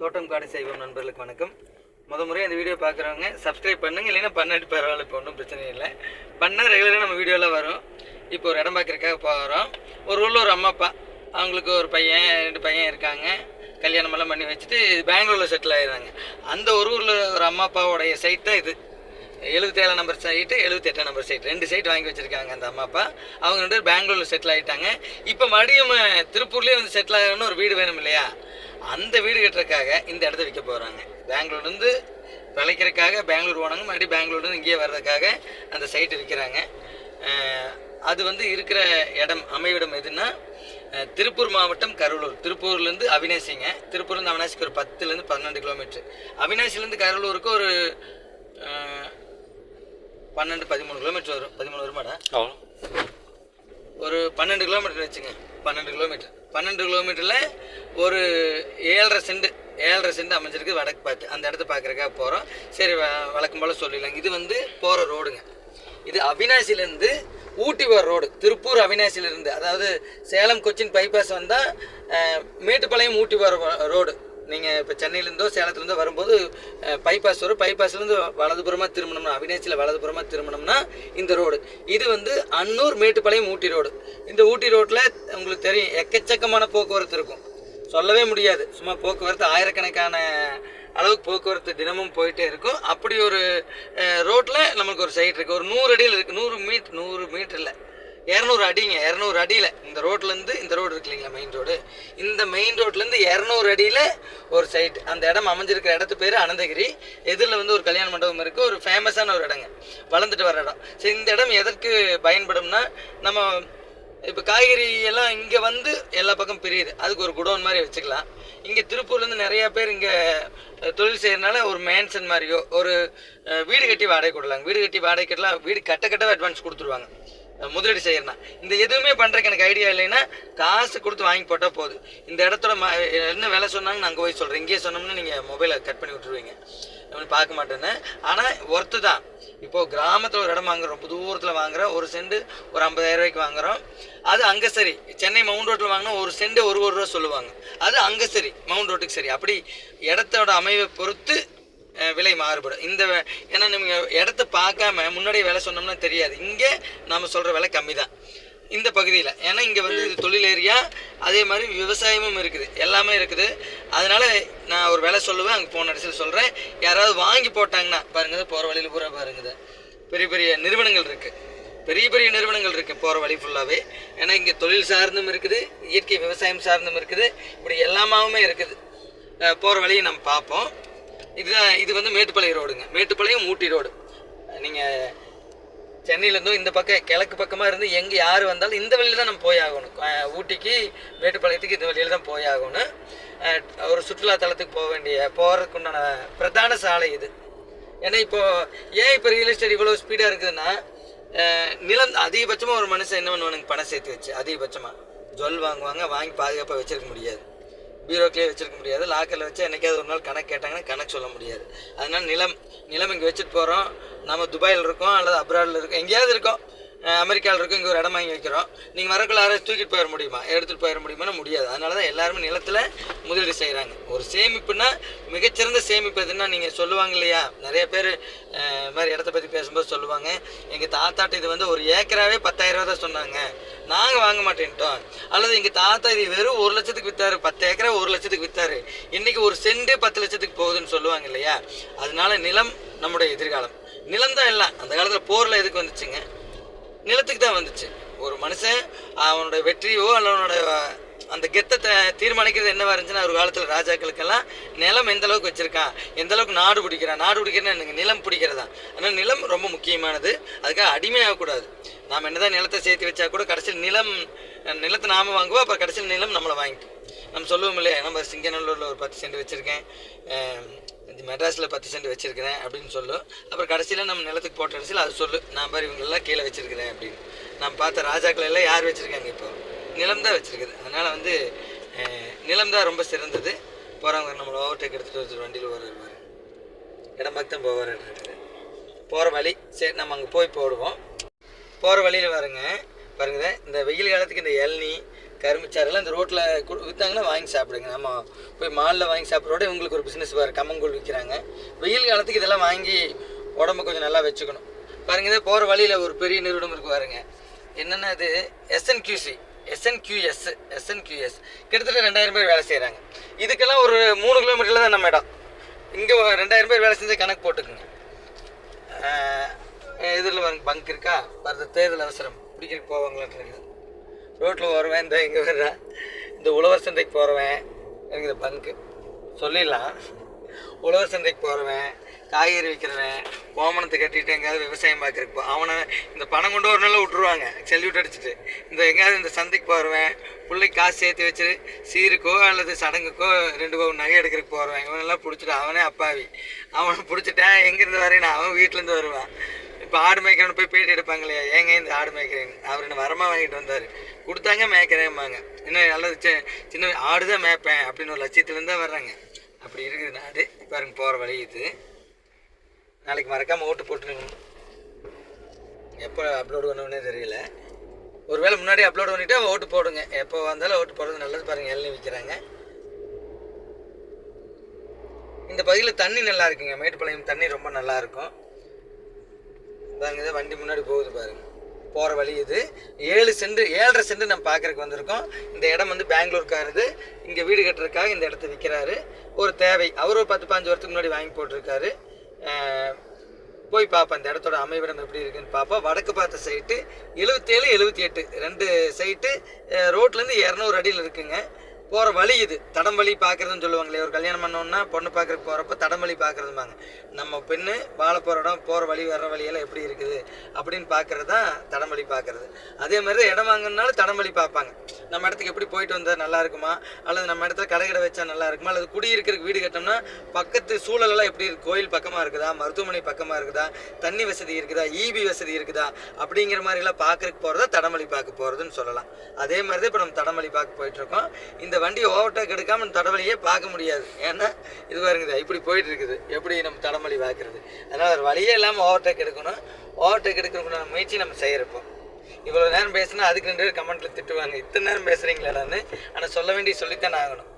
தோட்டம் காடு செய்வோம் நண்பர்களுக்கு வணக்கம். முத முறை இந்த வீடியோ பார்க்குறவங்க சப்ஸ்கிரைப் பண்ணுங்க இல்லைன்னா பண்ணாட்டி பரவாயில்ல இப்போ ஒன்றும் பிரச்சனை இல்லை. பண்ணால் ரெகுலராக நம்ம வீடியோவில் வரும். இப்போ ஒரு இடம் பார்க்குறக்காக போகிறோம் ஒரு ஊரில் ஒரு அம்மா அப்பா அவங்களுக்கு ஒரு பையன் ரெண்டு பையன் இருக்காங்க. கல்யாணமெல்லாம் பண்ணி வச்சுட்டு பெங்களூரில் செட்டில் ஆயிடுறாங்க. அந்த ஒரு ஊரில் ஒரு அம்மா அப்பாவோடைய சைட் தான் இது. எழுபத்தேழு நம்பர் சைட்டு எழுபத்தெட்டாம் நம்பர் சைட் ரெண்டு சைட் வாங்கி வச்சுருக்காங்க அந்த அம்மா அப்பா. அவங்க ரெண்டு பேர் பெங்களூரில் செட்டில் ஆகிட்டாங்க இப்போ மறுபடியும் திருப்பூர்லேயே வந்து செட்டில் ஆகணும்னு ஒரு வீடு வேணும் இல்லையா? அந்த வீடு கட்டுறதுக்காக இந்த இடத்த விற்க போகிறாங்க பெங்களூர்லேருந்து விளைக்கிறதுக்காக பெங்களூர் போனாங்க மறுபடியும் பெங்களூர்லேருந்து இங்கேயே வர்றதுக்காக அந்த சைட்டு விற்கிறாங்க. அது வந்து இருக்கிற இடம் அமைவிடம் எதுன்னா திருப்பூர் மாவட்டம் கரூலூர். திருப்பூர்லேருந்து அவினாசிங்க. திருப்பூர்லேருந்து அவினாசிக்கு ஒரு பத்துலேருந்து பன்னெண்டு கிலோமீட்டர் அவினாசிலேருந்து கரூலூருக்கு ஒரு பன்னெண்டு பதிமூணு கிலோமீட்டர் வரும். பதிமூணு வருமாடா? ஒரு பன்னெண்டு கிலோமீட்டர் வச்சுங்க. பன்னெண்டு கிலோமீட்டர் பன்னெண்டு கிலோமீட்டரில் ஒரு ஏழரை சென்ட் ஏழரை சென்ட் அமைஞ்சிருக்கு வடக்கு பார்த்து அந்த இடத்த பார்க்குறக்காக போகிறோம் சரி வ- வழக்கம் போல் சொல்லிடலாம். இது வந்து போகிற ரோடுங்க. இது அவினாசிலேருந்து ஊட்டி வர ரோடு. திருப்பூர் அவினாசிலேருந்து அதாவது சேலம் கொச்சின் பைபாஸ் வந்தால் மேட்டுப்பாளையம் ஊட்டி வர ரோடு. நீங்கள் இப்போ சென்னையிலேருந்தோ சேலத்துலேருந்தோ வரும்போது பைபாஸ் வரும் பைபாஸ்லேருந்து வலதுபுறமாக திரும்பணும்னா அவினாச்சியில் வலதுபுறமாக திரும்பணும்னா இந்த ரோடு இது வந்து அன்னூர் மேட்டுப்பாளையம் ஊட்டி ரோடு இந்த ஊட்டி ரோட்டில் உங்களுக்கு தெரியும் எக்கச்சக்கமான போக்குவரத்து இருக்கும். சொல்லவே முடியாது. சும்மா போக்குவரத்து ஆயிரக்கணக்கான அளவுக்கு போக்குவரத்து தினமும் போயிட்டே இருக்கும். அப்படி ஒரு ரோட்டில் நமக்கு ஒரு சைட் இருக்குது ஒரு நூறு அடியில் இருக்குது நூறு மீட் நூறு மீட்டரில் இரநூறு அடிங்க இரநூறு அடியில். இந்த ரோட்லேருந்து இந்த ரோடு இருக்கு இல்லைங்களா மெயின் ரோடு இந்த மெயின் ரோட்லேருந்து இரநூறு அடியில் ஒரு சைட் அந்த இடம் அமைஞ்சிருக்கிற இடத்து பேர் அனந்தகிரி. எதிரில் வந்து ஒரு கல்யாண மண்டபம் இருக்குது ஒரு ஃபேமஸான ஒரு இடங்க. வளர்ந்துட்டு வர இடம். சரி இந்த இடம் எதற்கு பயன்படும்னா நம்ம இப்போ காய்கறி எல்லாம் இங்கே வந்து எல்லா பக்கம் பிரியுது. அதுக்கு ஒரு குடோன் மாதிரி வச்சுக்கலாம். இங்கே திருப்பூர்லேருந்து நிறையா பேர் இங்கே தொழில் செய்யறதுனால ஒரு மேன்சன் மாதிரியோ ஒரு வீடு கட்டி வாடகை கொடுக்கலாம் வீடு கட்டி வாடகை கட்டலாம் வீடு கட்ட கட்டவே அட்வான்ஸ் கொடுத்துருவாங்க. முதலீடு செய்யறேன்னா இந்த எதுவுமே பண்ணுறக்கு எனக்கு ஐடியா இல்லைன்னா காசு கொடுத்து வாங்கி போட்டால் போதும் இந்த இடத்தோட ம என்ன வேலை சொன்னாங்க நான் அங்கே போய் சொல்கிறேன் இங்கேயே சொன்னோம்னா நீங்கள் மொபைலை கட் பண்ணி விட்டுருவீங்க. நான் பார்க்க மாட்டேன்னு. ஆனால் ஒர்த்து தான். இப்போது கிராமத்தில் ஒரு இடம் வாங்குறோம். ரொம்ப தூரத்தில் வாங்குறோம். ஒரு செண்டு ஒரு ஐம்பதாயிரம் ரூபாய்க்கு வாங்குறோம். அது அங்கே சரி. சென்னை மவுண்ட் ரோட்டில் வாங்கினா ஒரு செண்டு ஒரு ஒரு ரூபா சொல்லுவாங்க. அது அங்கே சரி. மவுண்ட் ரோட்டுக்கு சரி. அப்படி இடத்தோட அமைவை பொறுத்து விலை மாறுபடும். இந்த ஏன்னா நீங்கள் இடத்த பார்க்காம முன்னாடியே விலை சொன்னோம்னா தெரியாது. இங்கே நாம் சொல்கிற விலை கம்மி தான் இந்த பகுதியில். ஏன்னா இங்கே வந்து இது தொழில் ஏரியா அதே மாதிரி விவசாயமும் இருக்குது. எல்லாமே இருக்குது. அதனால் நான் ஒரு விலை சொல்லுவேன் அங்கே போன இடத்துல சொல்கிறேன் யாராவது வாங்கி போட்டாங்கன்னா பாருங்க போகிற வழியில் பூரா பாருங்க பெரிய பெரிய நிறுவனங்கள் இருக்குது பெரிய பெரிய நிறுவனங்கள் இருக்குது போகிற வழி ஃபுல்லாகவே ஏன்னா இங்கே தொழில் சார்ந்தும் இருக்குது இயற்கை விவசாயம் சார்ந்தும் இருக்குது. இப்படி எல்லாமாவுமே இருக்குது. போகிற வழியை நம்ம பார்ப்போம். இதுதான் இது வந்து மேட்டுப்பாளையம் ரோடுங்க. மேட்டுப்பாளையம் ஊட்டி ரோடு. நீங்கள் சென்னையிலேருந்தும் இந்த பக்கம் கிழக்கு பக்கமாக இருந்து எங்கே யார் வந்தாலும் இந்த வழியில் தான் நம்ம போய் ஆகணும். ஊட்டிக்கு மேட்டுப்பாளையத்துக்கு இந்த வழியில் தான் போய் ஆகணும். ஒரு சுற்றுலா தலத்துக்கு போக வேண்டிய போகிறதுக்கு உண்டான பிரதான சாலை இது. ஏன்னா இப்போ ஏன் இப்போ ரியல் எஸ்டேட் இவ்வளோ ஸ்பீடாக இருக்குதுன்னா நிலம் அதிகபட்சமாக ஒரு மனுஷன் என்ன பண்ணுவானுங்க? பணம் சேர்த்து வச்சு அதிகபட்சமாக ஜுவல் வாங்குவாங்க வாங்கி பாதுகாப்பாக வச்சுருக்க முடியாது. பீரோக்கிலே வச்சிருக்க முடியாது. லாக்கரில் வச்சு என்னைக்காவது ஒரு நாள் கணக்கு கேட்டாங்கன்னா கணக்கு சொல்ல முடியாது. அதனால நிலம் நிலம் இங்கே வச்சுட்டு போகிறோம் நம்ம துபாயில் இருக்கோம் அல்லது அப்ராடில் இருக்கோம். எங்கேயாவது இருக்கோம். அமெரிக்காவில் இருக்கும் இங்கே ஒரு இடம் வாங்கி வைக்கிறோம். நீங்கள் வரக்குள்ள யாராவது தூக்கிட்டு போயிட முடியுமா? எடுத்துகிட்டு போயிட முடியுமானா முடியாது. அதனால தான் எல்லாருமே நிலத்தில் முதலீடு செய்கிறாங்க ஒரு சேமிப்புனா மிகச்சிறந்த சேமிப்பு எதுன்னா நீங்கள் சொல்லுவாங்க இல்லையா? நிறைய பேர் இது மாதிரி இடத்த பற்றி பேசும்போது சொல்லுவாங்க. எங்கள் தாத்தாட்ட இது வந்து ஒரு ஏக்கராகவே பத்தாயிரரூவா ரூபா தான் சொன்னாங்க. நாங்கள் வாங்க மாட்டேன்ட்டோம். அல்லது எங்கள் தாத்தா இது வெறும் ஒரு லட்சத்துக்கு விற்றாரு பத்து ஏக்கரா ஒரு லட்சத்துக்கு விற்றாரு இன்றைக்கி ஒரு சென்ட் பத்து லட்சத்துக்கு போகுதுன்னு சொல்லுவாங்க இல்லையா? அதனால நிலம் நம்முடைய எதிர்காலம். நிலம் தான் எல்லாம். அந்த காலத்தில் போரில் எதுக்கு வந்துச்சுங்க? நிலத்துக்கு தான் வந்துச்சு. ஒரு மனுஷன் அவனோட வெற்றியோ அல்ல அவனோட அந்த கெத்தத்தை தீர்மானிக்கிறது என்னவா இருந்துச்சுன்னா ஒரு காலத்தில் ராஜாக்களுக்கெல்லாம் நிலம் எந்த அளவுக்கு வச்சிருக்கான் எந்த அளவுக்கு நாடு பிடிக்கிறான் நாடு பிடிக்கிறேன்னு எனக்கு நிலம் பிடிக்கிறதா? ஆனால் நிலம் ரொம்ப முக்கியமானது. அதுக்காக அடிமையாகக்கூடாது நாம் என்னதான் நிலத்தை சேர்த்து வச்சா கூட கடைசியில் நிலம் நிலத்தை நாம வாங்குவோம் அப்புறம் கடைசியில் நிலம் நம்மளை வாங்கிக்கும். நம்ம சொல்லுவோம் இல்லையா நம்ம சிங்கநல்லூரில் ஒரு பத்து சென்ட் வச்சுருக்கேன். மெட்ராஸில் பத்து சென்ட் வச்சுருக்கிறேன் அப்படின்னு சொல்லும் அப்புறம் கடைசியில் நம்ம நிலத்துக்கு போட்ட கடைசியில் அது சொல்லு. நான் பாரு இவங்களெல்லாம் கீழே வச்சுருக்கிறேன் அப்படின்னு. நான் பார்த்த ராஜாக்கள் எல்லாம் யார் வச்சுருக்காங்க இப்போ? நிலம் தான் வச்சுருக்குது. அதனால் வந்து நிலம் தான் ரொம்ப சிறந்தது. போகிறவங்க நம்மளை ஓவர்டேக் எடுத்துகிட்டு ஒருத்தர் வண்டியில் வருவார் இடம் பார்த்து தான் போவார் போகிற வழி சரி நம்ம அங்கே போய் போடுவோம். போகிற வழியில் பாருங்க. பாருங்க இந்த வெயில் காலத்துக்கு இந்த இளநீ கரும்புச்சாரெல்லாம் இந்த ரோட்டில் விற்றாங்கன்னா வாங்கி சாப்பிடுங்க. நம்ம போய் மாலில் வாங்கி சாப்பிட்றோட இவங்களுக்கு ஒரு பிஸ்னஸ் வேறு. கம்மங்கூழ் விற்கிறாங்க வெயில் காலத்துக்கு இதெல்லாம் வாங்கி உடம்ப கொஞ்சம் நல்லா வச்சுக்கணும். பாருங்க இதே போகிற வழியில் ஒரு பெரிய நிறுவனம் இருக்கு பாருங்க. என்னென்னா இது எஸ்என்கியூசி எஸ்என்கியூஎஸ் எஸ்என்கியூஎஸ் கிட்டத்தட்ட ரெண்டாயிரம் பேர் வேலை செய்கிறாங்க இதுக்கெல்லாம் ஒரு மூணு கிலோமீட்டரில் தான் நம்ம இடம். இங்கே ரெண்டாயிரம் பேர் வேலை செஞ்ச கணக்கு போட்டுக்குங்க. இதில் பங்க் இருக்கா? வர்ற தேர்தல் அவசரம். பிடிக்கிறதுக்கு போவாங்களான்னு இருக்குது. ரோட்டில் வருவேன் இந்த இங்கே வர்றேன் இந்த உழவர் சந்தைக்கு போகிறவன் எனக்கு இந்த பங்கு சொல்லிடலாம். உழவர் சந்தைக்கு போகிறவன் காய்கறி விற்கிறவன் கோமணத்தை கட்டிட்டு எங்கேயாவது விவசாயம் பார்க்குறக்கு போ அவனை இந்த பணம் கொண்டு ஒரு நாளில் விட்ருவாங்க செல்யூட் அடிச்சுட்டு. இந்த எங்கேயாவது இந்த சந்தைக்கு போகிறவன் பிள்ளைக்கு காசு சேர்த்து வச்சு சீருக்கோ அல்லது சடங்குக்கோ ரெண்டு பவுன் நகை எடுக்கிறதுக்கு போகிறவன் இவனெல்லாம் பிடிச்சிட்டு அவனே அப்பாவி. அவனை பிடிச்சிட்டேன் எங்கேருந்து வரேன் அவன் வீட்டிலேருந்து வருவான். இப்போ ஆடு மேய்க்கிறவனு போய் பேட்டி எடுப்பாங்களே ஏங்க இந்த ஆடு மேய்க்கிறேன் அவர் என்ன வரமாக வாங்கிட்டு வந்தார். கொடுத்தாங்க மேய்க்கிறேம்பாங்க. இன்னும் நல்லது சின்ன ஆடு தான் மேய்ப்பேன் அப்படின்னு ஒரு லட்சியத்துலேருந்து தான் வர்றாங்க. அப்படி இருக்குது நாடு. பாருங்க போகிற வழி இது. நாளைக்கு மறக்காமல் ஓட்டு போட்டுருங்க. எப்போ அப்லோடு பண்ணுவேனே தெரியல. ஒருவேளை முன்னாடி அப்லோட் பண்ணிவிட்டு ஓட்டு போடுங்க. எப்போ வந்தாலும் ஓட்டு போடுறது நல்லது பாருங்கள் எல்லாம் விற்கிறாங்க இந்த பகுதியில் தண்ணி நல்லா இருக்குங்க. மேட்டுப்பாளையம் தண்ணி ரொம்ப நல்லா இருக்கும். பாருங்க இது வண்டி முன்னாடி போகுது பாருங்கள் போகிற வழி இது. ஏழு சென்ட் ஏழரை சென்ட் நம்ம பார்க்குறக்கு வந்திருக்கோம். இந்த இடம் வந்து பெங்களூர்காரது இங்கே வீடு கட்டுறதுக்காக இந்த இடத்த விற்கிறாரு ஒரு தேவை. அவர் ஒரு பத்து பாஞ்சு வருஷத்துக்கு முன்னாடி வாங்கி போட்டிருக்காரு. போய் பார்ப்போம் இந்த இடத்தோட அமைவிடம் எப்படி இருக்குன்னு பார்ப்போம் வடக்கு பார்த்த சைட்டு எழுபத்தேழு எழுபத்தி எட்டு. ரெண்டு சைட்டு ரோட்லேருந்து இரநூறு அடியில் இருக்குங்க. போகிற வழி இது. தடம் வழி பார்க்குறதுன்னு சொல்லுவாங்களே ஒரு கல்யாணம் பண்ணோன்னா பொண்ணு பார்க்குறக்கு போகிறப்ப தடம் வழி பார்க்குறதுமாங்க நம்ம பெண்ணு வாழ போகிற இடம் போகிற வழி வர்ற வழியெல்லாம் எப்படி இருக்குது? அப்படின்னு பார்க்குறது தான் தடம் வழி பார்க்குறது அதே மாதிரி தான் இடம் வாங்கினாலும் தடம் வழி பார்ப்பாங்க நம்ம இடத்துக்கு எப்படி போயிட்டு வந்தால் நல்லா இருக்குமா? அல்லது நம்ம இடத்துல கடை கடை வச்சா நல்லா இருக்குமா? அல்லது குடியிருக்கிறதுக்கு வீடு கட்டோம்னா பக்கத்து சூழலெல்லாம் எப்படி இருக்குது கோயில் பக்கமாக இருக்குதா? மருத்துவமனை பக்கமாக இருக்குதா? தண்ணி வசதி இருக்குதா? ஈபி வசதி இருக்குதா? அப்படிங்கிற மாதிரிலாம் பார்க்குறக்கு போகிறதா தடமொழி பார்க்க போகிறதுன்னு சொல்லலாம். அதே மாதிரி தான் இப்போ நம்ம தடமொழி பார்க்க போயிட்டுருக்கோம் இந்த வண்டியை ஓவர்டேக் எடுக்காமல் நம்ம தடவழியே பார்க்க முடியாது. ஏன்னா இது பாருங்க இப்படி போயிட்டு இருக்குது எப்படி நம்ம தடமொழி பார்க்குறது? அதனால் ஒரு வழியே இல்லாமல் ஓவர்டேக் எடுக்கணும். ஓவர்டேக் எடுக்கிறதுக்குள்ள முயற்சி நம்ம செய்கிறப்போம் இவ்வளோ நேரம் பேசினா அதுக்கு ரெண்டு பேர் கமெண்ட்டில் திட்டுவாங்க. இத்தனை நேரம் பேசுகிறீங்களாடான்னு ஆனால் சொல்ல வேண்டிய சொல்லித்தான் ஆகணும்.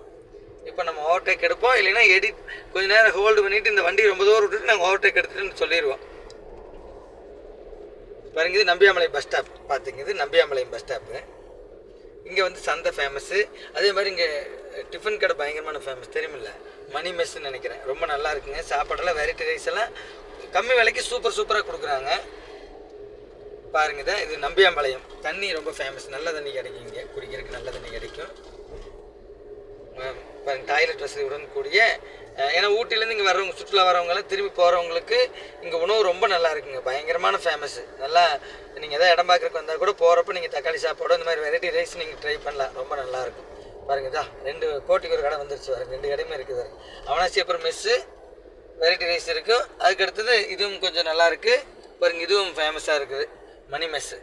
இப்போ நம்ம ஓவர்டேக் எடுப்போம். இல்லைன்னா எடிட் கொஞ்ச நேரம் ஹோல்டு பண்ணிவிட்டு இந்த வண்டி ரொம்ப தூரம் விட்டுட்டு நாங்கள் ஓவர்டேக் எடுத்துட்டு சொல்லிடுவோம் பாருங்க இது நம்பியாமலை பஸ் ஸ்டாப் பார்த்துங்க இது நம்பியாமலை பஸ் ஸ்டாப்பு இங்கே வந்து சந்தை ஃபேமஸ்ஸு அதே மாதிரி இங்கே டிஃபன் கடை பயங்கரமான ஃபேமஸ் தெரியுமில்ல? மணி மெஸ்ன்னு நினைக்கிறேன். ரொம்ப நல்லா இருக்குங்க. சாப்பாடெல்லாம் வெரைட்டி ரைஸ் எல்லாம் கம்மி விலைக்கு சூப்பர் சூப்பராக கொடுக்குறாங்க. பாருங்க தான் இது நம்பியாம்பாளையம். தண்ணி ரொம்ப ஃபேமஸ் நல்ல தண்ணி கிடைக்கும் இங்கே. குடிக்கிறதுக்கு நல்ல தண்ணி கிடைக்கும். டாய்லெட் வசதியுடன் கூடிய ஏன்னா ஊட்டிலேருந்து இங்கே வர்றவங்க சுற்றுலா வரவங்களாம் திரும்பி போகிறவங்களுக்கு இங்கே உணவு ரொம்ப நல்லா இருக்குங்க. பயங்கரமான ஃபேமஸ் நல்லா நீங்கள் எதாவது இடம் பார்க்குறக்கு வந்தால் கூட போகிறப்ப நீங்கள் தக்காளி சாப்பாடு இந்த மாதிரி வெரைட்டி ரைஸ் நீங்கள் ட்ரை பண்ணலாம். ரொம்ப நல்லா இருக்கும். பாருங்க இதா ரெண்டு கோட்டிக்கு ஒரு கடை வந்துருச்சு பாருங்க. ரெண்டு கடையுமே இருக்குது பாருங்க. அப்புறம் மெஸ்ஸு வெரைட்டி ரைஸ் இருக்கும் அதுக்கு அடுத்தது இதுவும் கொஞ்சம் நல்லா இருக்கு. பாருங்க இதுவும் ஃபேமஸாக இருக்குது. மணி மெஸ்ஸு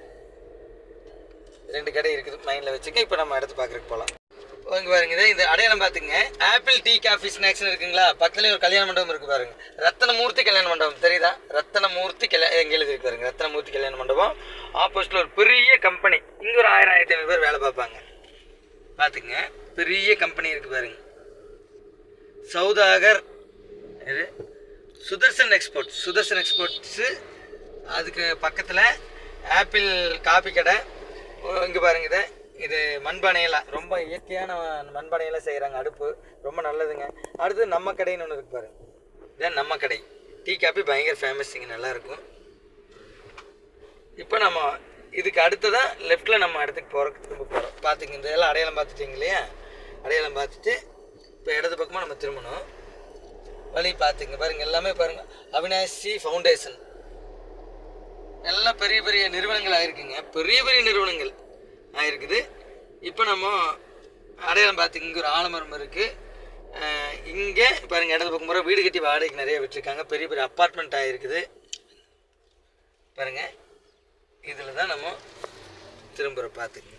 ரெண்டு கடை இருக்குது. மைண்டில் வச்சுக்க இப்போ நம்ம எடுத்து பார்க்குறதுக்கு போகலாம் இங்கே பாருங்க இதை இந்த அடையாளம் பார்த்துங்க ஆப்பிள் டீ காஃபி ஸ்நாக்ஸ்னு இருக்குங்களா? பக்கத்துலேயே ஒரு கல்யாண மண்டபம் இருக்கு பாருங்க. ரத்தனமூர்த்தி கல்யாண மண்டபம் தெரியுதா? ரத்தனமூர்த்தி கல்யாண எங்கே எழுதி பாருங்க ரத்தனமூர்த்தி கல்யாண மண்டபம். ஆப்போசிட்டில் ஒரு பெரிய கம்பெனி இங்கே ஒரு ஆயிரம் ஆயிரத்தி ஐநூறு பேர் வேலை பார்ப்பாங்க. பார்த்துங்க பெரிய கம்பெனி இருக்கு பாருங்க. சௌதாகர் இது சுதர்சன் எக்ஸ்போர்ட் சுதர்சன் எக்ஸ்போர்ட்ஸு அதுக்கு பக்கத்தில் ஆப்பிள் காபி கடை. இங்கே பாருங்க இதை. இது மண்பானையெல்லாம் ரொம்ப இயற்கையான மண்பானையெல்லாம் செய்கிறாங்க அடுப்பு. ரொம்ப நல்லதுங்க. அடுத்து நம்ம கடைன்னு ஒன்று இருக்கு பாருங்க. இதான் நம்ம கடை. டீ காபி பயங்கர ஃபேமஸ் இங்கே நல்லாயிருக்கும் இப்போ நம்ம இதுக்கு அடுத்ததான் லெஃப்ட்டில் நம்ம இடத்துக்கு போகிறக்கு திரும்ப போகிறோம் பார்த்துங்க இந்த எல்லாம் அடையாளம் பார்த்துட்டீங்க இல்லையா? அடையாளம் பார்த்துட்டு இப்போ இடது பக்கமாக நம்ம திரும்பணும். வழி பார்த்துங்க பாருங்கள் எல்லாமே பாருங்கள் அவினாசி ஃபவுண்டேஷன் எல்லாம் பெரிய பெரிய நிறுவனங்கள் ஆகிருக்குங்க பெரிய பெரிய நிறுவனங்கள். ஆயிருக்குது. இப்போ நம்ம அடையாளம் பார்த்து இங்கே ஒரு ஆலமரம் இருக்குது இங்கே பாருங்கள் இடது பக்கம் முறை வீடு கட்டி வாடகைக்கு நிறைய விட்டுருக்காங்க பெரிய பெரிய அப்பார்ட்மெண்ட் ஆகிருக்குது பாருங்கள் இதில் தான் நம்ம திரும்புகிற பார்த்துக்குங்க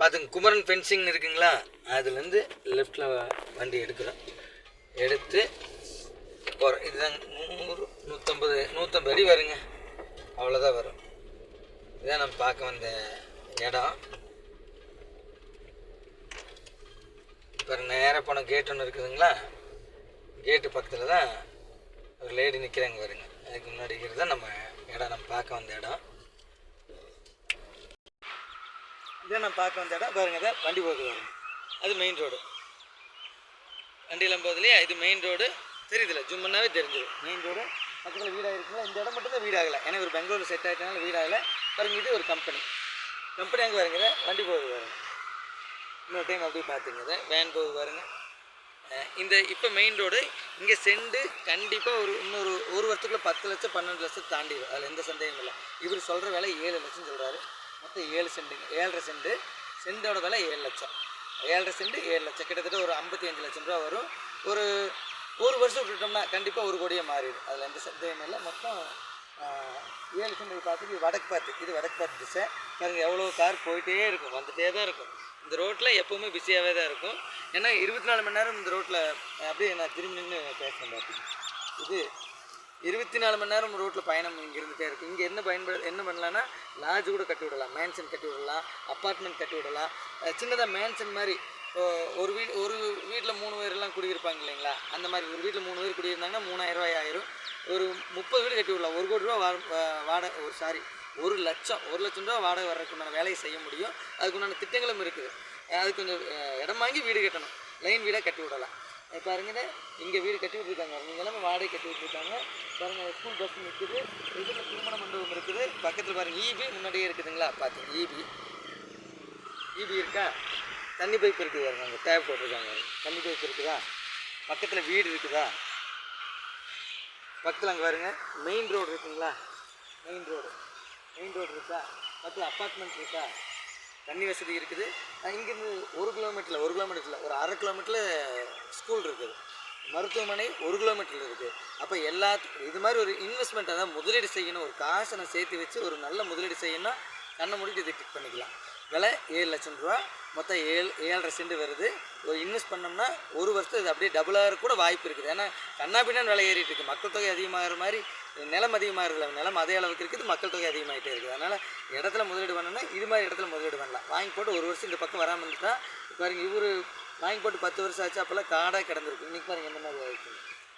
பார்த்துங்க குமரன் ஃபென்சிங் இருக்குங்களா? அதுலேருந்து லெஃப்டில் வண்டி எடுக்கிறோம். எடுத்து போகிறோம் இதுதான் நூறு நூற்றம்பது நூற்றம்பது அடி வருங்க. அவ்வளோதான் வரும். இதான் நம்ம பார்க்க வந்த இடம் இப்போ நேராக போன கேட் ஒன்று இருக்குதுங்களா? கேட்டு பக்கத்தில் தான் ஒரு லேடி நிற்கிறாங்க வருங்க அதுக்கு முன்னாடி இருக்கிறது தான் நம்ம இடம் நம்ம பார்க்க வந்த இடம். இதான் நம்ம பார்க்க வந்த இடம் பாருங்க இதான் வண்டி போகுது வருங்க அது மெயின் ரோடு வண்டியெல்லாம் போகுது இது மெயின் ரோடு தெரியுதுல ஜூம் தெரிஞ்சிடும் மெயின் ரோடு பக்கத்தில் வீடாக இருக்குங்களா இந்த இடம் மட்டும் தான் வீடாகலை. ஏன்னா ஒரு பெங்களூர் செட் ஆகிட்டனால வீடாகலை. பாருங்க இது ஒரு கம்பெனி கம்பெனி அங்கே பாருங்க வண்டி போகுது பாருங்க. இன்னொரு டைம் அப்படியே பார்த்துங்க. வேன் போகுது பாருங்க. இந்த இப்போ மெயின் ரோடு இங்கே செண்டு கண்டிப்பாக ஒரு இன்னொரு ஒரு வருஷத்துக்குள்ள பத்து லட்சம் பன்னெண்டு லட்சம் தாண்டிடும். அதில் எந்த சந்தேகமும் இல்லை. இவர் சொல்கிற விலை ஏழு லட்சம் சொல்கிறாரு மொத்தம் ஏழு செண்டுங்க ஏழரை செண்டு செண்டோட விலை ஏழு லட்சம். ஏழரை செண்டு ஏழு லட்சம். கிட்டத்தட்ட ஒரு ஐம்பத்தி அஞ்சு லட்சம் ரூபா வரும். ஒரு ஒரு வருஷம் விட்டுட்டோம்னா கண்டிப்பாக ஒரு கோடியே மாறிடும். அதில் எந்த சந்தேகமும் இல்லை. மொத்தம் ஏழு சிந்தை பார்த்து இது வடக்கு பார்த்து இது வடக்கு பார்த்து திசை. பாருங்க எவ்வளோ கார் போயிட்டே இருக்கும் வந்துகிட்டே தான் இருக்கும். இந்த ரோட்டில் எப்போவுமே பிஸியாகவே தான் இருக்கும். ஏன்னா இருபத்தி நாலு மணி நேரம் இந்த ரோட்டில் அப்படியே நான் திரும்பி நின்று பேசுகிறேன் பார்த்தீங்க இது இருபத்தி நாலு மணி நேரம் ரோட்டில் பயணம் இங்கே இருந்துகிட்டே இருக்குது இங்கே என்ன பயன்படு என்ன பண்ணலான்னா லாட்ஜ் கூட கட்டி விடலாம். மேன்ஷன் கட்டி விடலாம். அப்பார்ட்மெண்ட் கட்டி விடலாம். சின்னதாக மேன்ஷன் மாதிரி ஒரு வீ ஒரு வீட்டில் மூணு பேர்லாம் குடியிருப்பாங்க இல்லைங்களா? அந்த மாதிரி ஒரு வீட்டில் மூணு பேர் குடியிருந்தாங்கன்னா மூணாயிரம் ரூபாய் ஆயிரும். ஒரு முப்பது வீடு கட்டி விடலாம் ஒரு கோடி ரூபா வா- வாடகை ஒரு சாரி ஒரு லட்சம் ஒரு லட்சம் ரூபா வாடகை வர்றதுக்குண்டான வேலையை செய்ய முடியும். அதுக்குண்டான திட்டங்களும் இருக்குது. அது கொஞ்சம் இடம் வாங்கி வீடு கட்டணும். லைன் வீடாக கட்டி விடலாம். பாருங்க இங்கே வீடு கட்டி விட்டுருக்காங்க. இவங்க எல்லாமே வாடகை கட்டி விட்டுருக்காங்க. பாருங்கள் ஸ்கூல் பஸ் நிற்குது இதில் திருமண மண்டபம் இருக்குது. பக்கத்தில் பாருங்கள் ஈபி முன்னாடியே இருக்குதுங்களா? பார்த்தீங்க ஈபி ஈபி இருக்கா? தண்ணி பைப் இருக்குது பாருங்க அங்கே டேப் போட்டிருக்காங்க. தண்ணி பைப் இருக்குதா? பக்கத்தில் வீடு இருக்குதா? பக்கத்தில் அங்கே பாருங்க மெயின் ரோடு இருக்குங்களா? மெயின் ரோடு மெயின் ரோடு இருக்கா? பக்கத்தில் அப்பார்ட்மெண்ட் இருக்கா? தண்ணி வசதி இருக்குது. இங்கேருந்து ஒரு கிலோமீட்டரில் ஒரு கிலோமீட்டரில் ஒரு அரை கிலோமீட்டரில் ஸ்கூல் இருக்குது. மருத்துவமனை ஒரு கிலோமீட்டரில் இருக்குது அப்போ எல்லா இது மாதிரி ஒரு இன்வெஸ்ட்மெண்ட் அதான் முதலீடு செய்யணும். ஒரு காசை நான் சேர்த்து வச்சு ஒரு நல்ல முதலீடு செய்யணும்னா கண்ணை மூடிட்டு இதை டிக் பண்ணிக்கலாம். விலை ஏழு லட்சம் ரூபா. மொத்தம் ஏழு ஏழரை சென்ட் வருது. ஒரு இன்வெஸ்ட் பண்ணோம்னா ஒரு வருஷம் இது அப்படியே டபுளாக கூட வாய்ப்பு இருக்குது. ஏன்னா கண்ணாபின்னான்னு விலை ஏறிட்டு மக்கள் தொகை அதிகமாகிற மாதிரி நிலம் அதிகமாகிறதுல நிலம் அதே அளவுக்கு இருக்குது. மக்கள் தொகை அதிகமாகிட்டே இருக்குது. அதனால் இடத்துல முதலீடு பண்ணணும்னா இது மாதிரி இடத்துல முதலீடு பண்ணலாம். வாங்கி போட்டு ஒரு வருஷம் இந்த பக்கம் வராமல் இருந்துட்டா பாருங்க இவர் வாங்கி போட்டு பத்து வருஷம் ஆச்சு அப்போல்லாம் காடாக கிடந்திருக்கு. இன்றைக்கி பாருங்க என்ன மாதிரி ஆயிடுச்சு.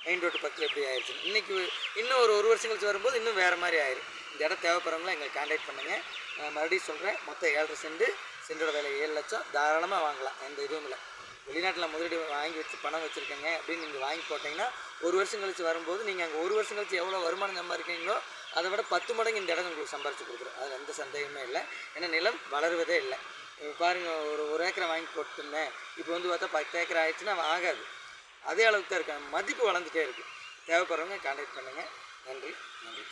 மெயின் ரோட்டு பக்கத்தில் எப்படி ஆயிடுச்சு இன்றைக்கி இன்னும் ஒரு ஒரு வருஷம் கழிச்சு வரும்போது இன்னும் வேறு மாதிரி ஆயிடும் இந்த இடம் தேவைப்படுறவங்களாம் எங்களை காண்டாக்ட் பண்ணுங்கள் நான் மறுபடியும் சொல்கிறேன் மொத்தம் ஏழரை செண்டு செண்டோட விலை ஏழு லட்சம். தாராளமாக வாங்கலாம் எந்த இதுவும் இல்லை. வெளிநாட்டில் முதலீடு வாங்கி வச்சு பணம் வச்சுருக்கேங்க அப்படின்னு நீங்கள் வாங்கி போட்டிங்கன்னா ஒரு வருஷம் கழிச்சு வரும்போது நீங்கள் அங்கே ஒரு வருஷம் கழிச்சு எவ்வளோ வருமானம் சம்பாதிக்கிறீங்களோ அதை விட பத்து மடங்கு இந்த இடம் உங்களுக்கு சம்பாரிச்சு கொடுக்குறோம் அதில் எந்த சந்தேகமே இல்லை. ஏன்னா நிலம் வளருவதே இல்லை. பாருங்கள் ஒரு ஒரு ஏக்கரை வாங்கி போட்டுருந்தேன். இப்போ வந்து பார்த்தா பத்து ஏக்கர் ஆயிடுச்சுன்னா ஆகாது. அதே அளவுக்கு தான் இருக்காங்க மதிப்பு வளர்ந்துட்டே இருக்குது தேவைப்படுறவங்க கான்டாக்ட் பண்ணுங்கள் நன்றி. நன்றி.